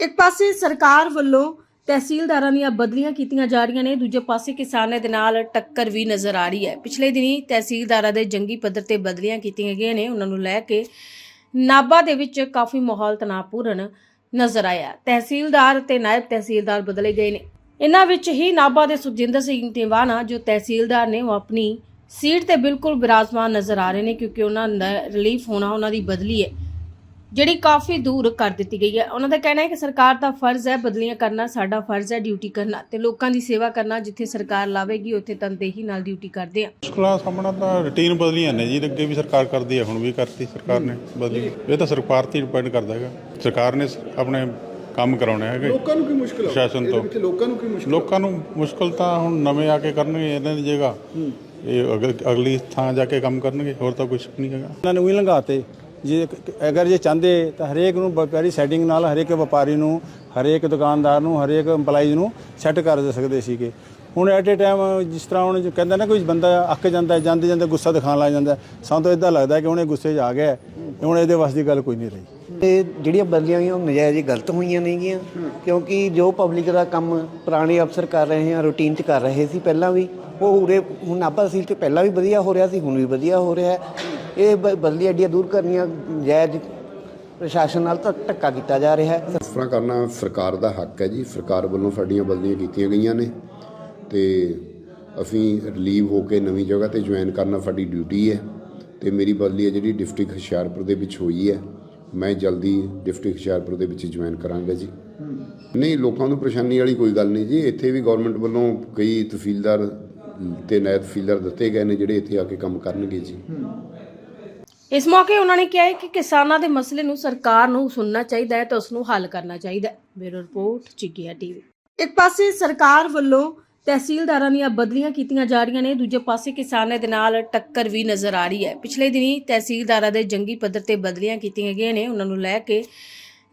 ਇੱਕ ਪਾਸੇ ਸਰਕਾਰ ਵੱਲੋਂ ਤਹਿਸੀਲਦਾਰਾਂ ਦੀਆਂ ਬਦਲੀਆਂ ਕੀਤੀਆਂ ਜਾ ਰਹੀਆਂ ਨੇ, ਦੂਜੇ ਪਾਸੇ ਕਿਸਾਨਾਂ ਦੇ ਨਾਲ ਟੱਕਰ ਵੀ ਨਜ਼ਰ ਆ ਰਹੀ ਹੈ। ਪਿਛਲੇ ਦਿਨੀ ਤਹਿਸੀਲਦਾਰਾਂ ਦੇ ਜੰਗੀ ਪੱਧਰ ਤੇ ਬਦਲੀਆਂ ਕੀਤੀਆਂ ਗਈਆਂ ਨੇ, ਉਹਨਾਂ ਨੂੰ ਲੈ ਕੇ ਨਾਬਾ ਦੇ ਵਿੱਚ ਕਾਫੀ ਮਾਹੌਲ ਤਣਾਅਪੂਰਨ ਨਜ਼ਰ ਆਇਆ। ਤਹਿਸੀਲਦਾਰ ਤੇ ਨਾਇਬ ਤਹਿਸੀਲਦਾਰ ਬਦਲੇ ਗਏ ਨੇ। ਇਹਨਾਂ ਵਿੱਚ ਹੀ ਨਾਬਾ ਦੇ ਸੁਖਜਿੰਦਰ ਸਿੰਘ ਟਿਵਾਣਾ, ਜੋ ਤਹਿਸੀਲਦਾਰ ਨੇ, ਉਹ ਆਪਣੀ ਸੀਟ ਤੇ ਬਿਲਕੁਲ ਬਿਰਾਜਮਾਨ ਨਜ਼ਰ ਆ ਰਹੇ ਨੇ, ਕਿਉਂਕਿ ਉਹਨਾਂ ਦਾ ਰਿਲੀਫ ਹੋਣਾ, ਉਹਨਾਂ ਦੀ ਬਦਲੀ ਹੈ। ਜਿਹੜੀ ਕਾਫੀ ਦੂਰ ਕਰ ਦਿੱਤੀ ਗਈ ਹੈ। ਉਹਨਾਂ ਦਾ ਕਹਿਣਾ ਹੈ ਕਿ ਸਰਕਾਰ ਦਾ ਫਰਜ਼ ਹੈ ਬਦਲੀਆਂ ਕਰਨਾ ਸਾਡਾ ਫਰਜ਼ ਹੈ ਡਿਊਟੀ ਕਰਨਾ ਤੇ ਲੋਕਾਂ ਦੀ ਸੇਵਾ ਕਰਨਾ ਜਿੱਥੇ ਸਰਕਾਰ ਲਾਵੇਗੀ ਉੱਥੇ ਤਨਦੇਹੀ ਨਾਲ ਡਿਊਟੀ ਕਰਦੇ ਆ। ਮੁਸ਼ਕਲਾਂ ਸਾਹਮਣਾ ਤਾਂ ਰੁਟੀਨ ਬਦਲੀਆਂ ਨੇ ਜੀ ਅੱਗੇ ਵੀ ਸਰਕਾਰ ਕਰਦੀ ਹੈ ਹੁਣ ਵੀ ਕਰਤੀ ਸਰਕਾਰ ਨੇ ਬਦਲੀ। ਇਹ ਤਾਂ ਸਰਕਾਰ ਤੇ ਡਿਪੈਂਡ ਕਰਦਾ ਹੈਗਾ। ਸਰਕਾਰ ਨੇ ਆਪਣੇ ਕੰਮ ਕਰਾਉਣੇ ਹੈਗੇ। ਲੋਕਾਂ ਨੂੰ ਕੀ ਮੁਸ਼ਕਲ ਆ? ਪ੍ਰਸ਼ਾਸਨ ਇਹਦੇ ਤੋਂ। ਲੋਕਾਂ ਨੂੰ ਕੀ ਮੁਸ਼ਕਲ ਲੋਕਾਂ ਨੂੰ ਮੁਸ਼ਕਲ ਤਾਂ ਹੁਣ ਨਵੇਂ ਆ ਕੇ ਕਰਨਗੇ ਇਹਨਾਂ ਦੀ ਜਗ੍ਹਾ। ਇਹ ਅਗਲ- ਅਗਲੀ ਥਾਂ ਜਾ ਕੇ ਕੰਮ ਕਰਨਗੇ ਹੋਰ ਤਾਂ ਕੁਝ ਨਹੀਂ ਹੈਗਾ। ਇਹਨਾਂ ਨੇ ਉਹੀ ਲੰਘਾਤੇ। ਜੇ ਅਗਰ ਜੇ ਚਾਹੁੰਦੇ ਤਾਂ ਹਰੇਕ ਨੂੰ ਵਪਾਰੀ ਸੈਟਿੰਗ ਨਾਲ ਹਰੇਕ ਵਪਾਰੀ ਨੂੰ, ਹਰੇਕ ਦੁਕਾਨਦਾਰ ਨੂੰ, ਹਰੇਕ EMPLOYEE ਨੂੰ ਸੈੱਟ ਕਰ ਦੇ ਸਕਦੇ ਸੀਗੇ। ਹੁਣ ਐਟ ਏ ਟਾਈਮ ਜਿਸ ਤਰ੍ਹਾਂ ਹੁਣ ਜੋ ਕਹਿੰਦਾ ਨਾ ਕੋਈ ਬੰਦਾ ਅੱਕ ਜਾਂਦਾ, ਜਾਂਦੇ ਜਾਂਦੇ ਗੁੱਸਾ ਦਿਖਾਉਣ ਲੱਗ ਜਾਂਦਾ, ਸਾਨੂੰ ਤਾਂ ਇਦਾਂ ਲੱਗਦਾ ਕਿ ਹੁਣ ਇਹ ਗੁੱਸੇ 'ਚ ਆ ਗਿਆ ਹੁਣ ਇਹਦੇ ਵਾਸਤੇ ਗੱਲ ਕੋਈ ਨਹੀਂ ਰਹੀ। ਤੇ ਜਿਹੜੀਆਂ ਬਦਲੀਆਂ ਹੋਈਆਂ, ਉਹ ਨਜਾਇਜ਼ ਗਲਤ ਹੋਈਆਂ ਨੇਗੀਆਂ ਕਿਉਂਕਿ ਜੋ ਪਬਲਿਕ ਦਾ ਕੰਮ ਪੁਰਾਣੇ ਅਫਸਰ ਕਰ ਰਹੇ ਆ ਰੂਟੀਨ 'ਚ ਕਰ ਰਹੇ ਸੀ ਪਹਿਲਾਂ ਵੀ, ਉਹ ਉਰੇ ਹੁਣ ਨਾਭਾ ਸੀਲ 'ਚ ਪਹਿਲਾਂ ਵੀ ਵਧੀਆ ਹੋ ਰਿਹਾ ਸੀ, ਹੁਣ ਵੀ ਵਧੀਆ ਹੋ ਰਿਹਾ ਇਹ ਬ- ਬਦਲੀ ਅੱਡੀਆਂ ਦੂਰ ਕਰਨੀਆਂ ਜਾਇਜ਼ ਪ੍ਰਸ਼ਾਸਨ ਨਾਲ ਤਾਂ ਧੱਕਾ ਕੀਤਾ ਜਾ ਰਿਹਾ ਹੈ। ਇਸ ਕਰਨਾ ਸਰਕਾਰ ਦਾ ਹੱਕ ਹੈ ਜੀ। ਸਰਕਾਰ ਵੱਲੋਂ ਸਾਡੀਆਂ ਬਦਲੀਆਂ ਕੀਤੀਆਂ ਗਈਆਂ ਨੇ ਤੇ ਅਸੀਂ ਰਿਲੀਵ ਹੋ ਕੇ ਨਵੀਂ ਜਗ੍ਹਾ ਤੇ ਜੁਆਇਨ ਕਰਨਾ ਸਾਡੀ ਡਿਊਟੀ ਹੈ ਤੇ ਮੇਰੀ ਬਦਲੀ ਹੈ ਜਿਹੜੀ ਡਿਸਟ੍ਰਿਕਟ ਹੁਸ਼ਿਆਰਪੁਰ ਦੇ ਵਿੱਚ ਹੋਈ ਹੈ। ਮੈਂ ਜਲਦੀ ਡਿਸਟ੍ਰਿਕਟ ਹੁਸ਼ਿਆਰਪੁਰ ਦੇ ਵਿੱਚ ਜੁਆਇਨ ਕਰਾਂਗਾ ਜੀ। ਨਹੀਂ, ਲੋਕਾਂ ਨੂੰ ਪਰੇਸ਼ਾਨੀ ਵਾਲੀ ਕੋਈ ਗੱਲ ਨਹੀਂ ਜੀ। ਇੱਥੇ ਵੀ ਗਵਰਨਮੈਂਟ ਵੱਲੋਂ ਕਈ ਤਹਿਸੀਲਦਾਰ ਤੇ ਨਾਇਬ ਤਹਿਸੀਲਦਾਰ ਦਿੱਤੇ ਗਏ ਨੇ ਜਿਹੜੇ ਇੱਥੇ ਆ ਕੇ ਕੰਮ ਕਰਨਗੇ ਜੀ। ਇਸ ਮੌਕੇ ਉਹਨਾਂ ਨੇ ਕਿਹਾ ਕਿ ਕਿਸਾਨਾਂ ਦੇ ਮਸਲੇ ਨੂੰ ਸਰਕਾਰ ਨੂੰ ਸੁਣਨਾ ਚਾਹੀਦਾ ਹੈ ਤੇ ਉਸ ਨੂੰ ਹੱਲ ਕਰਨਾ ਚਾਹੀਦਾ ਹੈ। ਬਿਊਰੋ ਰਿਪੋਰਟ ਚਿੱਕੀਆ ਟੀਵੀ। ਇੱਕ ਪਾਸੇ ਸਰਕਾਰ ਵੱਲੋਂ ਤਹਿਸੀਲਦਾਰਾਂ ਦੀਆਂ ਬਦਲੀਆਂ ਕੀਤੀਆਂ ਜਾ ਰਹੀਆਂ ਨੇ, ਦੂਜੇ ਪਾਸੇ ਕਿਸਾਨਾਂ ਦੇ ਨਾਲ ਟੱਕਰ ਵੀ ਨਜ਼ਰ ਆ ਰਹੀ ਹੈ। ਪਿਛਲੇ ਦਿਨੀ ਤਹਿਸੀਲਦਾਰਾਂ ਦੇ ਜੰਗੀ ਪੱਧਰ ਤੇ ਬਦਲੀਆਂ ਕੀਤੀਆਂ ਗਈਆਂ ਨੇ, ਉਹਨਾਂ ਨੂੰ ਲੈ ਕੇ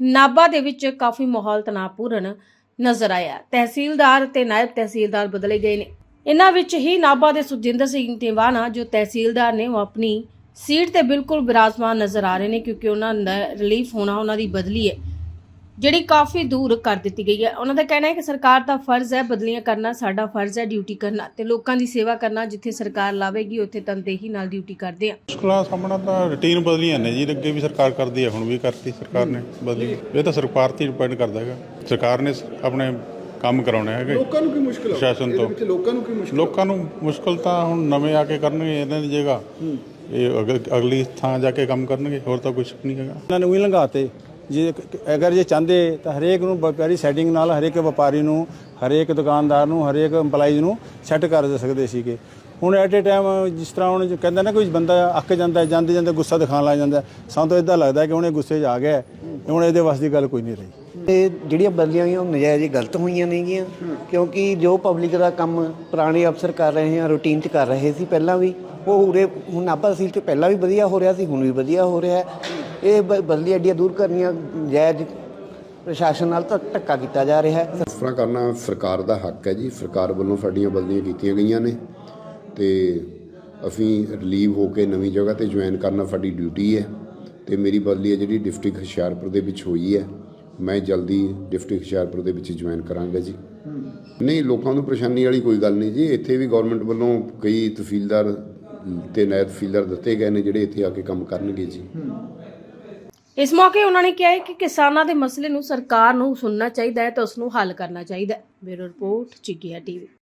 ਨਾਬਾ ਦੇ ਵਿੱਚ ਕਾਫੀ ਮਾਹੌਲ ਤਣਾਅਪੂਰਨ ਨਜ਼ਰ ਆਇਆ ਤਹਿਸੀਲਦਾਰ ਤੇ ਨਾਇਬ ਤਹਿਸੀਲਦਾਰ ਬਦਲੇ ਗਏ ਨੇ। ਇਹਨਾਂ ਵਿੱਚ ਹੀ ਨਾਬਾ ਦੇ ਸੁਖਜਿੰਦਰ ਸਿੰਘ ਟਿਵਾਣਾ, ਜੋ ਤਹਿਸੀਲਦਾਰ ਨੇ, ਉਹ ਆਪਣੀ ਸੀਟ ਤੇ ਬਿਲਕੁਲ ਬਿਰਾਜਮਾਨ ਨਜ਼ਰ ਆ ਰਹੇ ਨੇ ਕਿਉਂਕਿ ਉਹਨਾਂ ਦਾ ਰਿਲੀਫ ਹੋਣਾ, ਉਹਨਾਂ ਦੀ ਬਦਲੀ ਹੈ, ਜਿਹੜੀ ਕਾਫੀ ਦੂਰ ਕਰ ਦਿੱਤੀ ਗਈ ਹੈ। ਉਹਨਾਂ ਦਾ ਕਹਿਣਾ ਹੈ ਕਿ ਸਰਕਾਰ ਦਾ ਫਰਜ਼ ਹੈ ਬਦਲੀਆਂ ਕਰਨਾ, ਸਾਡਾ ਫਰਜ਼ ਹੈ ਡਿਊਟੀ ਕਰਨਾ ਤੇ ਲੋਕਾਂ ਦੀ ਸੇਵਾ ਕਰਨਾ, ਜਿੱਥੇ ਸਰਕਾਰ ਲਾਵੇਗੀ, ਉੱਥੇ ਤਨਦੇਹੀ ਨਾਲ ਡਿਊਟੀ ਕਰਦੇ ਆ ਮੁਸ਼ਕਲਾਂ ਸਾਹਮਣਾ ਤਾਂ ਰੁਟੀਨ ਬਦਲੀਆਂ ਨੇ ਜੀ ਅੱਗੇ ਵੀ ਸਰਕਾਰ ਕਰਦੀ ਹੈ, ਹੁਣ ਵੀ ਕਰਤੀ ਸਰਕਾਰ ਨੇ ਬਦਲੀ। ਇਹ ਤਾਂ ਸਰਕਾਰ ਤੇ ਡਿਪੈਂਡ ਕਰਦਾ ਹੈਗਾ। ਸਰਕਾਰ ਨੇ ਆਪਣੇ ਕੰਮ ਕਰਾਉਣੇ ਹੈਗੇ। ਲੋਕਾਂ ਨੂੰ ਕੀ ਮੁਸ਼ਕਲ ਆ? ਪ੍ਰਸ਼ਾਸਨ ਇਹਦੇ ਤੋਂ। ਵਿੱਚ ਲੋਕਾਂ ਨੂੰ ਕੀ ਮੁਸ਼ਕਲ ਲੋਕਾਂ ਨੂੰ ਮੁਸ਼ਕਲ ਤਾਂ ਹੁਣ ਨਵੇਂ ਆ ਕੇ ਕਰਨਗੇ ਇਹਨਾਂ ਦੀ ਜਗ੍ਹਾ। ਇਹ ਅਗਲ- ਅਗਲੀ ਥਾਂ ਜਾ ਕੇ ਕੰਮ ਕਰਨਗੇ ਹੋਰ ਤਾਂ ਕੁਝ ਨਹੀਂ ਹੈਗਾ। ਇਹਨਾਂ ਨੇ ਉਹੀ ਲੰਘਾਤੇ। ਜੇ ਅਗਰ ਜੇ ਚਾਹੁੰਦੇ ਤਾਂ ਹਰੇਕ ਨੂੰ ਵਪਾਰੀ ਸੈਟਿੰਗ ਨਾਲ ਹਰੇਕ ਵਪਾਰੀ ਨੂੰ ਹਰੇਕ ਦੁਕਾਨਦਾਰ ਨੂੰ ਹਰੇਕ EMPLOYEE ਨੂੰ ਸੈੱਟ ਕਰ ਦੇ ਸਕਦੇ ਸੀਗੇ। ਹੁਣ ਐਟ ਏ ਟਾਈਮ ਜਿਸ ਤਰ੍ਹਾਂ ਹੁਣ ਜੋ ਕਹਿੰਦਾ ਨਾ ਕੋਈ ਬੰਦਾ ਅੱਕ ਜਾਂਦਾ ਹੈ, ਜਾਂਦੇ ਜਾਂਦੇ ਗੁੱਸਾ ਦਿਖਾਉਣ ਲੱਗ ਜਾਂਦਾ ਸਾਨੂੰ ਤਾਂ ਇਦਾਂ ਲੱਗਦਾ ਕਿ ਹੁਣ ਇਹ ਗੁੱਸੇ 'ਚ ਆ ਗਿਆ ਹੁਣ ਇਹਦੇ ਵੱਸ ਦੀ ਗੱਲ ਕੋਈ ਨਹੀਂ ਰਹੀ। ਤੇ ਜਿਹੜੀਆਂ ਬਦਲੀਆਂ ਹੋਈਆਂ, ਉਹ ਨਜਾਇਜ਼ ਹੀ ਗਲਤ ਹੋਈਆਂ ਨੇਗੀਆਂ। ਕਿਉਂਕਿ ਜੋ ਪਬਲਿਕ ਦਾ ਕੰਮ ਪੁਰਾਣੇ ਅਫਸਰ ਕਰ ਰਹੇ ਆ ਰੂਟੀਨ 'ਚ ਕਰ ਰਹੇ ਸੀ ਪਹਿਲਾਂ ਵੀ, ਉਹ ਉਰੇ ਹੁਣ ਨਾਭਾ ਸੀਲ 'ਚ ਪਹਿਲਾਂ ਵੀ ਵਧੀਆ ਹੋ ਰਿਹਾ ਸੀ, ਹੁਣ ਵੀ ਵਧੀਆ ਹੋ ਰਿਹਾ ਇਹ ਬ- ਬਦਲੀ ਅੱਡੀਆਂ ਦੂਰ ਕਰਨੀਆਂ ਨਜਾਇਜ਼ ਪ੍ਰਸ਼ਾਸਨ ਨਾਲ ਧੱਕਾ ਕੀਤਾ ਜਾ ਰਿਹਾ ਹੈ। ਇਸ ਤਰ੍ਹਾਂ ਕਰਨਾ ਸਰਕਾਰ ਦਾ ਹੱਕ ਹੈ ਜੀ। ਸਰਕਾਰ ਵੱਲੋਂ ਸਾਡੀਆਂ ਬਦਲੀਆਂ ਕੀਤੀਆਂ ਗਈਆਂ ਨੇ ਤੇ ਅਸੀਂ ਰਿਲੀਵ ਹੋ ਕੇ ਨਵੀਂ ਜਗ੍ਹਾ ਤੇ ਜੁਆਇਨ ਕਰਨਾ ਸਾਡੀ ਡਿਊਟੀ ਹੈ ਤੇ ਮੇਰੀ ਬਦਲੀ ਹੈ ਜਿਹੜੀ ਡਿਸਟ੍ਰਿਕਟ ਹੁਸ਼ਿਆਰਪੁਰ ਦੇ ਵਿੱਚ ਹੋਈ ਹੈ। ਮੈਂ ਜਲਦੀ ਡਿਸਟ੍ਰਿਕਟ ਹੁਸ਼ਿਆਰਪੁਰ ਦੇ ਵਿੱਚ ਜੁਆਇਨ ਕਰਾਂਗਾ ਜੀ। ਨਹੀਂ, ਲੋਕਾਂ ਨੂੰ ਪਰੇਸ਼ਾਨੀ ਵਾਲੀ ਕੋਈ ਗੱਲ ਨਹੀਂ ਜੀ। ਇੱਥੇ ਵੀ ਗਵਰਨਮੈਂਟ ਵੱਲੋਂ ਕਈ ਤਹਿਸੀਲਦਾਰ ਤੇ ਨਾਇਬ ਤਹਿਸੀਲਦਾਰ ਦਿੱਤੇ ਗਏ ਨੇ ਜਿਹੜੇ ਇੱਥੇ ਆ ਕੇ ਕੰਮ ਕਰਨਗੇ ਜੀ। ਇਸ ਮੌਕੇ ਉਹਨਾਂ ਨੇ ਕਿਹਾ ਕਿ ਕਿਸਾਨਾਂ ਦੇ ਮਸਲੇ ਨੂੰ ਸਰਕਾਰ ਨੂੰ ਸੁਣਨਾ ਚਾਹੀਦਾ ਹੈ ਤੇ ਉਸ ਨੂੰ ਹੱਲ ਕਰਨਾ ਚਾਹੀਦਾ ਹੈ। ਬਿਊਰੋ ਰਿਪੋਰਟ ਚਿੱਕੀਆ ਟੀਵੀ।